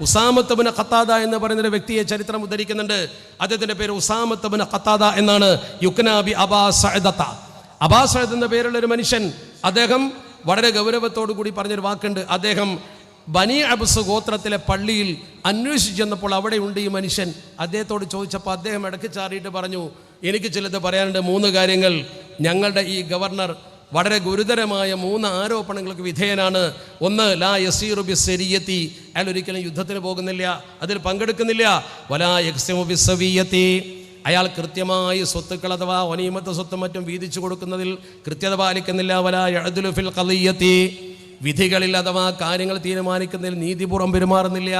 ഉസാമത്തബിന് ഖത്താദ എന്ന് പറയുന്ന ഒരു വ്യക്തിയെ ചരിത്രം ഉദ്ധരിക്കുന്നുണ്ട്. അദ്ദേഹത്തിന്റെ പേര് ഉസാമത്തബിന് ഖത്താദ എന്നാണ് യുക്നാബി അബാ സഅദത്ത. അബാ സഹദ് എന്ന പേരുള്ള ഒരു മനുഷ്യൻ അദ്ദേഹം വളരെ ഗൗരവത്തോടു കൂടി പറഞ്ഞൊരു വാക്കുണ്ട്. അദ്ദേഹം ബനി അബ്സ് ഗോത്രത്തിലെ പള്ളിയിൽ അന്വേഷിച്ചു ചെന്നപ്പോൾ അവിടെ ഉണ്ട് ഈ മനുഷ്യൻ. അദ്ദേഹത്തോട് ചോദിച്ചപ്പോൾ അദ്ദേഹം ഇടയ്ക്ക് ചാറിയിട്ട് പറഞ്ഞു എനിക്ക് ചിലത് പറയാനുണ്ട്. മൂന്ന് കാര്യങ്ങൾ ഞങ്ങളുടെ ഈ ഗവർണർ വളരെ ഗുരുതരമായ മൂന്ന് ആരോപണങ്ങൾക്ക് വിധേയനാണ്. ഒന്ന് ലാ യസീറു ബിസ്സരിയത്തി. അയാൾ ഒരിക്കലും യുദ്ധത്തിന് പോകുന്നില്ല അതിൽ പങ്കെടുക്കുന്നില്ല. വലാ യക്സിമുബി സവീയത്തി അയാൾ കൃത്യമായി സ്വത്തുക്കൾ അഥവാ ഒനീമത്ത സ്വത്തും മറ്റും വീതിച്ചു കൊടുക്കുന്നതിൽ കൃത്യത പാലിക്കുന്നില്ല. വലാ എഴുതുലുഫിൽ ഫിൽ ഖളിയ്യത്തി വിധികളിൽ അഥവാ കാര്യങ്ങൾ തീരുമാനിക്കുന്നതിൽ നീതിപൂർവം പെരുമാറുന്നില്ല.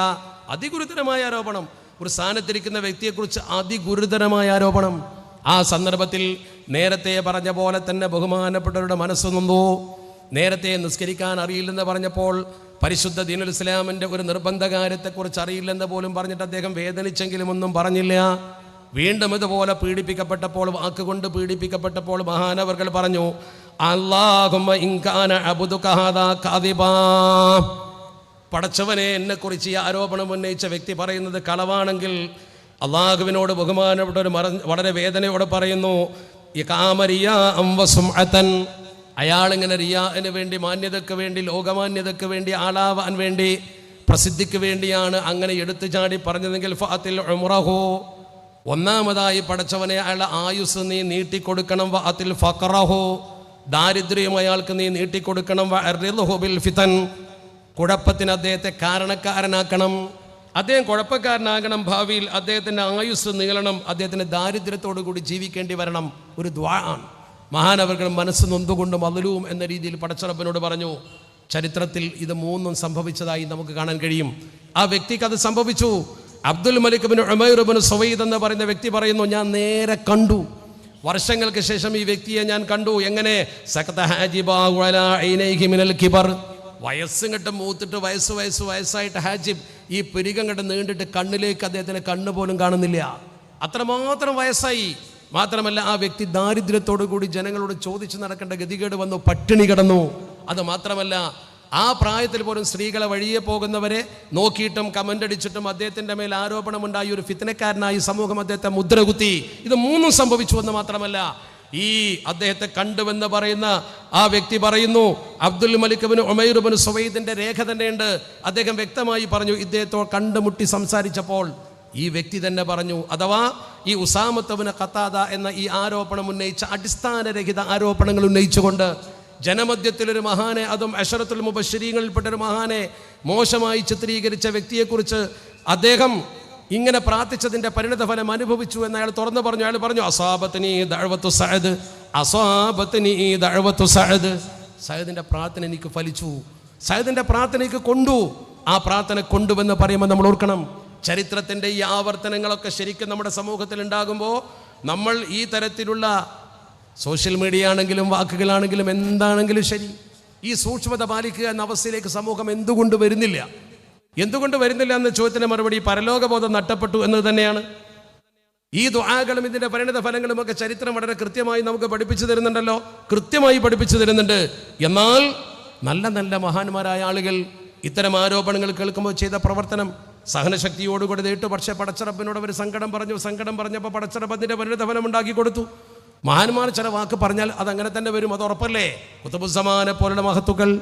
അതിഗുരുതരമായ ആരോപണം. ഒരു സ്ഥാനത്തിരിക്കുന്ന വ്യക്തിയെക്കുറിച്ച് അതിഗുരുതരമായ ആരോപണം. ആ സന്ദർഭത്തിൽ നേരത്തെ പറഞ്ഞ പോലെ തന്നെ ബഹുമാനപ്പെട്ടവരുടെ മനസ്സ് നൊന്നു. നേരത്തെ നിസ്കരിക്കാൻ അറിയില്ലെന്ന് പറഞ്ഞപ്പോൾ പരിശുദ്ധ ദീനുൽ ഇസ്ലാമിന്റെ ഒരു നിർബന്ധ കാര്യത്തെക്കുറിച്ച് അറിയില്ലെന്ന് പോലും പറഞ്ഞിട്ട് അദ്ദേഹം വേദനിച്ചെങ്കിലും ഒന്നും പറഞ്ഞില്ല. വീണ്ടും ഇതുപോലെ പീഡിപ്പിക്കപ്പെട്ടപ്പോൾ വാക്കുകൊണ്ട് പീഡിപ്പിക്കപ്പെട്ടപ്പോൾ മഹാനവർകൾ പറഞ്ഞു പടച്ചവനെ എന്നെക്കുറിച്ച് ഈ ആരോപണം ഉന്നയിച്ച വ്യക്തി പറയുന്നത് കളവാണെങ്കിൽ അള്ളാഹുവിനോട് ബഹുമാനപ്പെട്ട ഒരു വളരെ വേദനയോടെ പറയുന്നു അയാളിങ്ങനെ റിയാന് വേണ്ടി മാന്യതയ്ക്ക് വേണ്ടി ലോകമാന്യതയ്ക്ക് വേണ്ടി ആളാവാൻ വേണ്ടി പ്രസിദ്ധിക്ക് വേണ്ടിയാണ് അങ്ങനെ എടുത്തു ചാടി പറഞ്ഞതെങ്കിൽ ഫാത്തിൽ ഉമറഹോ ഒന്നാമതായി പടച്ചവനെ അയാളുടെ ആയുസ് നീ നീട്ടിക്കൊടുക്കണം വാത്തിൽ ഫഖറഹു. ദാരിദ്ര്യം അയാൾക്ക് നീ നീട്ടിക്കൊടുക്കണം ഫിതൻ. കുഴപ്പത്തിന് അദ്ദേഹത്തെ കാരണക്കാരനാക്കണം. അദ്ദേഹം കുഴപ്പക്കാരനാകണം ഭാവിയിൽ അദ്ദേഹത്തിന്റെ ആയുസ് നീളണം അദ്ദേഹത്തിന്റെ ദാരിദ്ര്യത്തോടു കൂടി ജീവിക്കേണ്ടി വരണം ഒരു ദ്വാ ആണ്. മഹാനവർകൾ മനസ്സ് നൊന്തുകൊണ്ട് മതിലൂം എന്ന രീതിയിൽ പടച്ചറപ്പനോട് പറഞ്ഞു ചരിത്രത്തിൽ ഇത് മൂന്നും സംഭവിച്ചതായി നമുക്ക് കാണാൻ കഴിയും. ആ വ്യക്തിക്ക് അത് സംഭവിച്ചു. Abdul Malik bin Umair bin Sawid എന്ന് പറയുന്ന വ്യക്തി പറയുന്നു ഞാൻ നേരെ കണ്ടു. വർഷങ്ങൾക്ക് ശേഷം ഈ വ്യക്തിയെ ഞാൻ കണ്ടു. എങ്ങനെ? സഖത ഹാജിബാ മിനൽ കിബർ. വയസ്സും കെട്ട് മൂത്തിട്ട് വയസ്സ് വയസ്സ് വയസ്സായിട്ട് ഹാജിബ് ഈ പെരുകം കെട്ട് നീണ്ടിട്ട് കണ്ണിലേക്ക് അദ്ദേഹത്തിന് കണ്ണ് പോലും കാണുന്നില്ല. അത്രമാത്രം വയസ്സായി. മാത്രമല്ല ആ വ്യക്തി ദാരിദ്ര്യത്തോടു കൂടി ജനങ്ങളോട് ചോദിച്ചു നടക്കേണ്ട ഗതികേട് വന്നു പട്ടിണി കിടന്നു. അത് മാത്രമല്ല ആ പ്രായത്തിൽ പോലും സ്ത്രീകളെ വഴിയെ പോകുന്നവരെ നോക്കിയിട്ടും കമന്റ് അടിച്ചിട്ടും അദ്ദേഹത്തിന്റെ മേൽ ആരോപണമുണ്ടായി. ഒരു ഫിത്തനക്കാരനായി സമൂഹം അദ്ദേഹത്തെ മുദ്രകുത്തി. ഇത് മൂന്നും സംഭവിച്ചു എന്ന് മാത്രമല്ല ഈ അദ്ദേഹത്തെ കണ്ടുവെന്ന് പറയുന്ന ആ വ്യക്തി പറയുന്നു അബ്ദുൽ മലിക്കബിന് ബിൻ സുവൈദിന്റെ രേഖ തന്നെയുണ്ട്. അദ്ദേഹം വ്യക്തമായി പറഞ്ഞു ഇദ്ദേഹത്തോ കണ്ടുമുട്ടി സംസാരിച്ചപ്പോൾ ഈ വ്യക്തി തന്നെ പറഞ്ഞു അഥവാ ഈ ഉസാമത്തബിന് കത്താത എന്ന ഈ ആരോപണം ഉന്നയിച്ച അടിസ്ഥാനരഹിത ആരോപണങ്ങൾ ഉന്നയിച്ചുകൊണ്ട് ജനമധ്യത്തിലൊരു മഹാനെ അതും അഷറത്തുൽ മുബശ്ശരീങ്ങളിൽപ്പെട്ട ഒരു മഹാനെ മോശമായി ചിത്രീകരിച്ച വ്യക്തിയെക്കുറിച്ച് അദ്ദേഹം ഇങ്ങനെ പ്രാർത്ഥിച്ചതിന്റെ പരിണിത ഫലം അനുഭവിച്ചു എന്ന് അയാൾ തുറന്നു പറഞ്ഞു. അയാൾ പറഞ്ഞു അസാബത്തിനി ദഴവത്തു സഅദ് അസാബത്തിനി ദഴവത്തു സഅദ്. സഹദിന്റെ പ്രാർത്ഥന എനിക്ക് ഫലിച്ചു. സഹദിന്റെ പ്രാർത്ഥന എനിക്ക് കൊണ്ടു. ആ പ്രാർത്ഥന കൊണ്ടുവെന്ന് പറയുമ്പോൾ നമ്മൾ ഓർക്കണം ചരിത്രത്തിന്റെ ഈ ആവർത്തനങ്ങളൊക്കെ ശരിക്കും നമ്മുടെ സമൂഹത്തിൽ ഉണ്ടാകുമ്പോൾ നമ്മൾ ഈ തരത്തിലുള്ള സോഷ്യൽ മീഡിയ ആണെങ്കിലും വാക്കുകളാണെങ്കിലും എന്താണെങ്കിലും ശരി. ഈ സൂക്ഷ്മത പാലിക്കുക എന്ന അവസ്ഥയിലേക്ക് സമൂഹം എന്തുകൊണ്ട് വരുന്നില്ല? എന്തുകൊണ്ട് വരുന്നില്ല എന്ന ചോദ്യത്തിന് മറുപടി പരലോകബോധം നഷ്ടപ്പെട്ടു എന്നത് തന്നെയാണ്. ഈ ദുആകളും ഇതിന്റെ പരിണിത ഫലങ്ങളും ഒക്കെ ചരിത്രം വളരെ കൃത്യമായി നമുക്ക് പഠിപ്പിച്ചു തരുന്നുണ്ടല്ലോ. കൃത്യമായി പഠിപ്പിച്ചു തരുന്നുണ്ട്. എന്നാൽ നല്ല നല്ല മഹാന്മാരായ ആളുകൾ ഇത്തരം ആരോപണങ്ങൾ കേൾക്കുമ്പോൾ ചെയ്ത പ്രവർത്തനം സഹനശക്തിയോടുകൂടി നേട്ടു പക്ഷേ പടച്ചറപ്പിനോട് അവർ സങ്കടം പറഞ്ഞു സങ്കടം പറഞ്ഞപ്പോൾ പടച്ചറപ്പ് അതിന്റെ പരിണിത ഫലം ഉണ്ടാക്കി കൊടുത്തു. മഹാന്മാർ ചില വാക്ക് പറഞ്ഞാൽ അതങ്ങനെ തന്നെ വരും അത് ഉറപ്പല്ലേ? കുത്തുബുസമാനെ പോലുള്ള മഹത്തുക്കൾ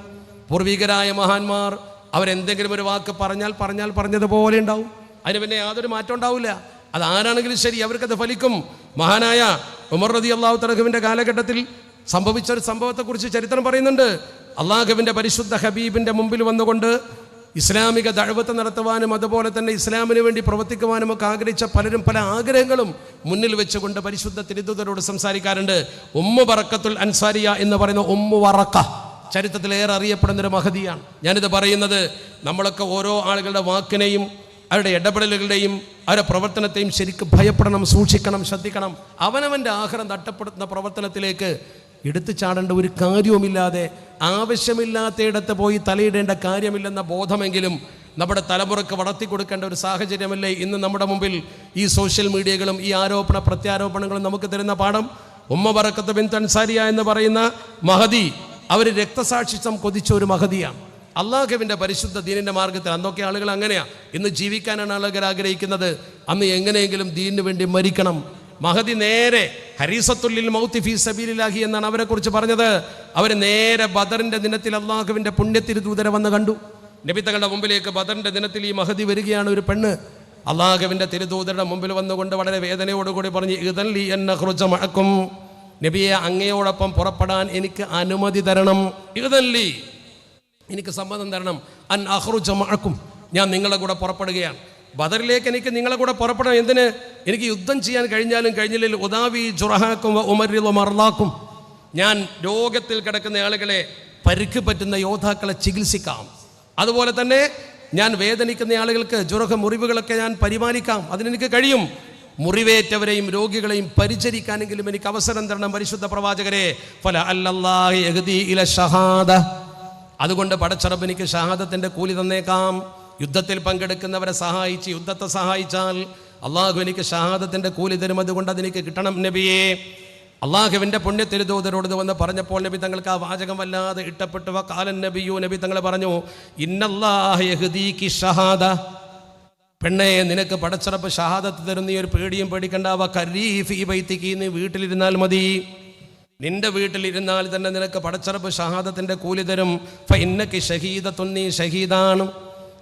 പൂർവികരായ മഹാന്മാർ അവരെന്തെങ്കിലും ഒരു വാക്ക് പറഞ്ഞാൽ പറഞ്ഞാൽ പറഞ്ഞതുപോലെ ഉണ്ടാവും. അതിന് പിന്നെ യാതൊരു മാറ്റം ഉണ്ടാവില്ല. അത് ആരാണെങ്കിലും ശരി അവർക്കത് ഫലിക്കും. മഹാനായ ഉമർ റതി അള്ളാഹു തലഹുവിന്റെ കാലഘട്ടത്തിൽ സംഭവിച്ച ഒരു സംഭവത്തെക്കുറിച്ച് ചരിത്രം പറയുന്നുണ്ട്. അള്ളാഹുവിന്റെ പരിശുദ്ധ ഹബീബിന്റെ മുമ്പിൽ വന്നുകൊണ്ട് ഇസ്ലാമിക ദഴവത്ത് നടത്തുവാനും അതുപോലെ തന്നെ ഇസ്ലാമിന് വേണ്ടി പ്രവർത്തിക്കുവാനും ഒക്കെ ആഗ്രഹിച്ച പലരും പല ആഗ്രഹങ്ങളും മുന്നിൽ വെച്ചുകൊണ്ട് പരിശുദ്ധ തിരുദൂതരോട് സംസാരിക്കാറുണ്ട്. ഉമ്മു പറക്കത്തുൽ അൻസാരിയ എന്ന് പറയുന്ന ഉമ്മു വറക്ക. ചരിത്രത്തിൽ ഏറെ അറിയപ്പെടുന്ന ഒരു മഹതിയാണ്. ഞാനിത് പറയുന്നത് നമ്മളൊക്കെ ഓരോ ആളുകളുടെ വാക്കിനെയും അവരുടെ ഇടപെടലുകളുടെയും അവരുടെ പ്രവർത്തനത്തെയും ശരിക്കും ഭയപ്പെടണം സൂക്ഷിക്കണം ശ്രദ്ധിക്കണം. അവനവന്റെ ആഹാരം തട്ടപ്പെടുത്തുന്ന പ്രവർത്തനത്തിലേക്ക് എടുത്തു ചാടേണ്ട ഒരു കാര്യവുമില്ലാതെ ആവശ്യമില്ലാത്തയിടത്ത് പോയി തലയിടേണ്ട കാര്യമില്ലെന്ന ബോധമെങ്കിലും നമ്മുടെ തലമുറയ്ക്ക് വളർത്തി കൊടുക്കേണ്ട ഒരു സാഹചര്യമല്ലേ ഇന്ന് നമ്മുടെ മുമ്പിൽ ഈ സോഷ്യൽ മീഡിയകളും ഈ ആരോപണ പ്രത്യാരോപണങ്ങളും നമുക്ക് തരുന്ന പാഠം? ഉമ്മ ബറക്കത്ത് ബിൻ തൻസാരിയ എന്ന് പറയുന്ന മഹതി അവർ രക്തസാക്ഷിത്വം കൊതിച്ച ഒരു മഹതിയാണ്. അള്ളാഹുവിന്റെ പരിശുദ്ധ ദീനിന്റെ മാർഗത്തിൽ അന്നൊക്കെ ആളുകൾ അങ്ങനെയാ. ഇന്ന് ജീവിക്കാനാണ് ആളുകൾ ആഗ്രഹിക്കുന്നത്. അന്ന് എങ്ങനെയെങ്കിലും ദീനിന് വേണ്ടി മരിക്കണം. മഹതി നേരെ ഹരീസത്തുല്ലിൽ മൗത്തി ഫി സബീലില്ലാഹി എന്നാണ് അവരെ കുറിച്ച് പറഞ്ഞത്. അവർ നേരെ ബദറിന്റെ ദിനത്തിൽ അള്ളാഹുവിന്റെ പുണ്യത്തിരുദൂതരെ വന്ന് കണ്ടു. നബിത്തകളുടെ മുമ്പിലേക്ക് ബദറിന്റെ ദിനത്തിൽ ഈ മഹതി വരികയാണ് ഒരു പെണ്ണ്. അള്ളാഹുവിന്റെ തിരുദൂതരുടെ മുമ്പിൽ വന്നുകൊണ്ട് വളരെ വേദനയോടുകൂടി പറഞ്ഞ് ഇതല്ലി എന്ന ഹൃജമഴക്കും മഴക്കും നബിയെ അങ്ങയോടൊപ്പം പുറപ്പെടാൻ എനിക്ക് അനുമതി തരണം. ഇതല്ലി എനിക്ക് സമ്മതം തരണം. അൻ അഹ്റുജ മഴക്കും ഞാൻ നിങ്ങളുടെ കൂടെ പുറപ്പെടുകയാണ്. ബദറിലേക്ക് എനിക്ക് നിങ്ങളെ കൂടെ പുറപ്പെടണം. എന്തിന്? എനിക്ക് യുദ്ധം ചെയ്യാൻ കഴിഞ്ഞാലും കഴിഞ്ഞില്ലെങ്കിൽ ഉദാവി ജുറഹാക്കും ഉമരിലോ മറലാക്കും ഞാൻ രോഗത്തിൽ കിടക്കുന്ന ആളുകളെ പരിക്ക് പറ്റുന്ന യോദ്ധാക്കളെ ചികിത്സിക്കാം. അതുപോലെ തന്നെ ഞാൻ വേദനിക്കുന്ന ആളുകൾക്ക് ജുറഹ മുറിവുകളൊക്കെ ഞാൻ പരിപാലിക്കാം. അതിനെനിക്ക് കഴിയും. മുറിവേറ്റവരെയും രോഗികളെയും പരിചരിക്കാനെങ്കിലും എനിക്ക് അവസരം തരണം പരിശുദ്ധ പ്രവാചകരെ. ഫല ഇല ഷഹാദ. അതുകൊണ്ട് പടച്ചറബ് എനിക്ക് ഷഹാദത്തിന്റെ കൂലി തന്നേക്കാം. യുദ്ധത്തിൽ പങ്കെടുക്കുന്നവരെ സഹായിച്ച് യുദ്ധത്തെ സഹായിച്ചാൽ അള്ളാഹു എനിക്ക് ഷഹാദത്തിന്റെ കൂലി തരും. അതുകൊണ്ട് അതെനിക്ക് കിട്ടണം നബിയെ. അള്ളാഹുവിന്റെ പുണ്യത്തിരുദൂതരോട് ഇത് വന്ന് പറഞ്ഞപ്പോൾ നബി തങ്ങൾക്ക് ആ വാചകം വല്ലാതെ ഇഷ്ടപ്പെട്ടു. കാലൻ നബിയു നബി തങ്ങൾ പറഞ്ഞു ഇന്നല്ലാഹ് ഷഹാദ. പെണ്ണെ നിനക്ക് പടച്ചറപ്പ് ഷഹാദത്ത് തരുന്ന ഈ ഒരു പേടിയും പേടിക്കണ്ടാവ. കരീഫ് ഈ നീ വീട്ടിലിരുന്നാൽ മതി. നിന്റെ വീട്ടിലിരുന്നാൽ തന്നെ നിനക്ക് പടച്ചറപ്പ് ഷഹാദത്തിന്റെ കൂലി തരും. ഫൈന്നക്ക് ഷഹീദത്തും നീ ഷഹീദാണ്.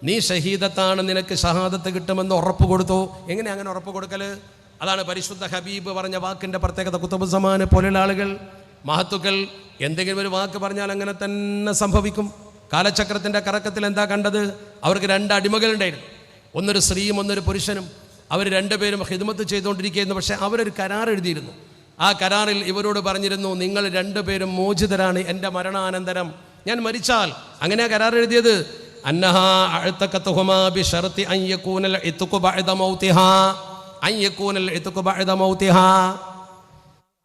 നീ ഷഹീദത്താണ് നിനക്ക് ഷഹാദത്ത് കിട്ടുമെന്ന് ഉറപ്പ് കൊടുത്തു. എങ്ങനെ അങ്ങനെ ഉറപ്പ് കൊടുക്കൽ അതാണ് പരിശുദ്ധ ഹബീബ് പറഞ്ഞ വാക്കിന്റെ പ്രത്യേകത കുത്തുബ് സമാന പോലെയുള്ള ആളുകൾ. മഹത്തുക്കൾ എന്തെങ്കിലും ഒരു വാക്ക് പറഞ്ഞാൽ അങ്ങനെ തന്നെ സംഭവിക്കും. കാലചക്രത്തിന്റെ കറക്കത്തിൽ എന്താ കണ്ടത്? അവർക്ക് രണ്ട് അടിമകളുണ്ടായിരുന്നു. ഒന്നൊരു സ്ത്രീയും ഒന്നൊരു പുരുഷനും. അവർ രണ്ടുപേരും ഹിദ്മത്ത് ചെയ്തുകൊണ്ടിരിക്കുകയായിരുന്നു. പക്ഷേ അവരൊരു കരാർ എഴുതിയിരുന്നു. ആ കരാറിൽ ഇവരോട് പറഞ്ഞിരുന്നു നിങ്ങൾ രണ്ടുപേരും മോചിതരാണ്. എന്റെ മരണാനന്തരം ഞാൻ മരിച്ചാൽ. അങ്ങനെ കരാർ എഴുതിയത്.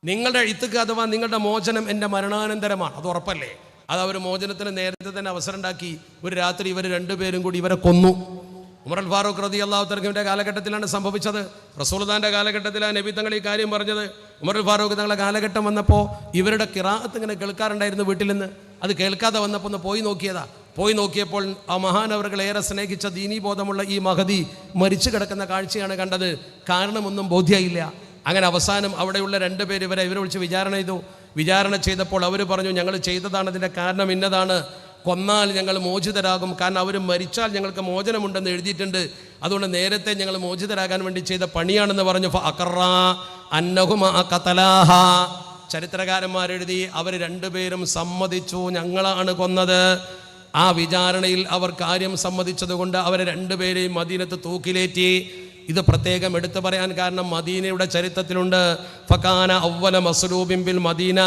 നിങ്ങളുടെ ഇത്തുക്ക് അഥവാ നിങ്ങളുടെ മോചനം എന്റെ മരണാനന്തരമാണ്. അത് ഉറപ്പല്ലേ? അത് അവർ മോചനത്തിന് നേരത്തെ തന്നെ അവസരം ഉണ്ടാക്കി. ഒരു രാത്രി ഇവർ രണ്ടുപേരും കൂടി ഇവരെ കൊന്നു. ഉമർ അൽ ഫാറൂഖ് റതി അള്ളാഹു തർക്കിന്റെ കാലഘട്ടത്തിലാണ് സംഭവിച്ചത്. റസൂൽദാന്റെ കാലഘട്ടത്തിലാണ് നബി തങ്ങൾ ഈ കാര്യം പറഞ്ഞത്. ഉമർ അൽ ഫാറൂഖ് തങ്ങളെ കാലഘട്ടം വന്നപ്പോൾ ഇവരുടെ കിറാത്ത് ഇങ്ങനെ കേൾക്കാറുണ്ടായിരുന്നു വീട്ടിൽ നിന്ന്. അത് കേൾക്കാതെ വന്നപ്പോൾ ഒന്ന് പോയി നോക്കിയതാ. പോയി നോക്കിയപ്പോൾ ആ മഹാനവറുകൾ ഏറെ സ്നേഹിച്ച ദീനീബോധമുള്ള ഈ മഹതി മരിച്ചു കിടക്കുന്ന കാഴ്ചയാണ് കണ്ടത്. കാരണമൊന്നും ബോധ്യമായില്ല അങ്ങനെ അവസാനം അവിടെയുള്ള രണ്ടുപേര് ഇവരെ ഇവരെ വിളിച്ച് വിചാരണ ചെയ്തു. വിചാരണ ചെയ്തപ്പോൾ അവർ പറഞ്ഞു ഞങ്ങൾ ചെയ്തതാണ് അതിന്റെ കാരണം ഇന്നതാണ്. കൊന്നാൽ ഞങ്ങൾ മോചിതരാകും. കാരണം അവർ മരിച്ചാൽ ഞങ്ങൾക്ക് മോചനമുണ്ടെന്ന് എഴുതിയിട്ടുണ്ട്. അതുകൊണ്ട് നേരത്തെ ഞങ്ങൾ മോചിതരാകാൻ വേണ്ടി ചെയ്ത പണിയാണെന്ന് പറഞ്ഞു. അന്നഹുമ ഖതലാഹ. ചരിത്രകാരന്മാരെഴുതി അവർ രണ്ടുപേരും സമ്മതിച്ചു. ഞങ്ങളാണ് കൊന്നത്. ആ വിചാരണയിൽ അവർ കാര്യം സമ്മതിച്ചതുകൊണ്ട് അവരെ രണ്ടുപേരെയും മദീനത്ത് തൂക്കിലേറ്റി. ഇത് പ്രത്യേകം എടുത്തു പറയാൻ കാരണം മദീനയുടെ ചരിത്രത്തിലുണ്ട്. ഫക്കാന ഔവല മസ്ലൂബിൻ ബിൽ മദീന.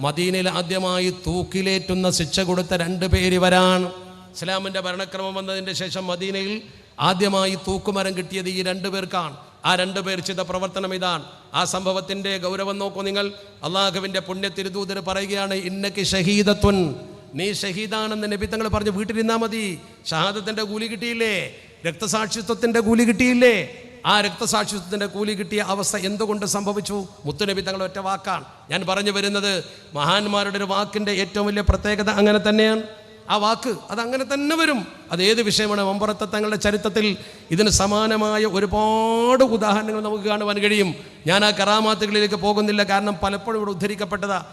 മദീനയിൽ ആദ്യമായി തൂക്കിലേറ്റുന്ന ശിക്ഷ കൊടുത്ത രണ്ട് പേര് വരാണ് ഇസ്ലാമിന്റെ ഭരണക്രമം വന്നതിന്റെ ശേഷം മദീനയിൽ ആദ്യമായി തൂക്കുമരം കിട്ടിയത് ഈ രണ്ടു പേർക്കാണ്. ആ രണ്ടു പേർ ചെയ്ത പ്രവർത്തനം ഇതാണ്. ആ സംഭവത്തിന്റെ ഗൗരവം നോക്കൂ നിങ്ങൾ. അള്ളാഹുവിന്റെ പുണ്യ തിരുദൂതർ പറയുകയാണ് ഇന്നക്ക് ഷഹീദത്വൻ നീ ഷഹീദാണെന്ന് നബി തങ്ങൾ പറഞ്ഞു വീട്ടിലിരുന്നാൽ മതി. ഷഹാദത്തിന്റെ കൂലി കിട്ടിയില്ലേ? രക്തസാക്ഷിത്വത്തിന്റെ കൂലി കിട്ടിയില്ലേ? ആ രക്തസാക്ഷിത്വത്തിന്റെ കൂലി കിട്ടിയ അവസ്ഥ എന്തുകൊണ്ട് സംഭവിച്ചു? മുത്തുനബി തങ്ങൾ ഒറ്റ വാക്കാണ്. ഞാൻ പറഞ്ഞു വരുന്നത് മഹാന്മാരുടെ ഒരു വാക്കിന്റെ ഏറ്റവും വലിയ പ്രത്യേകത അങ്ങനെ തന്നെയാണ്. ആ വാക്ക് അത് അങ്ങനെ തന്നെ വരും. അത് ഏത് വിഷയമാണ്? മമ്പുറത്തെ തങ്ങളുടെ ചരിത്രത്തിൽ ഇതിന് സമാനമായ ഒരുപാട് ഉദാഹരണങ്ങൾ നമുക്ക് കാണുവാൻ കഴിയും. ഞാൻ ആ കറാമാത്തുകളിലേക്ക് പോകുന്നില്ല കാരണം പലപ്പോഴും ഇവിടെ ഉദ്ധരിക്കപ്പെട്ടതാ.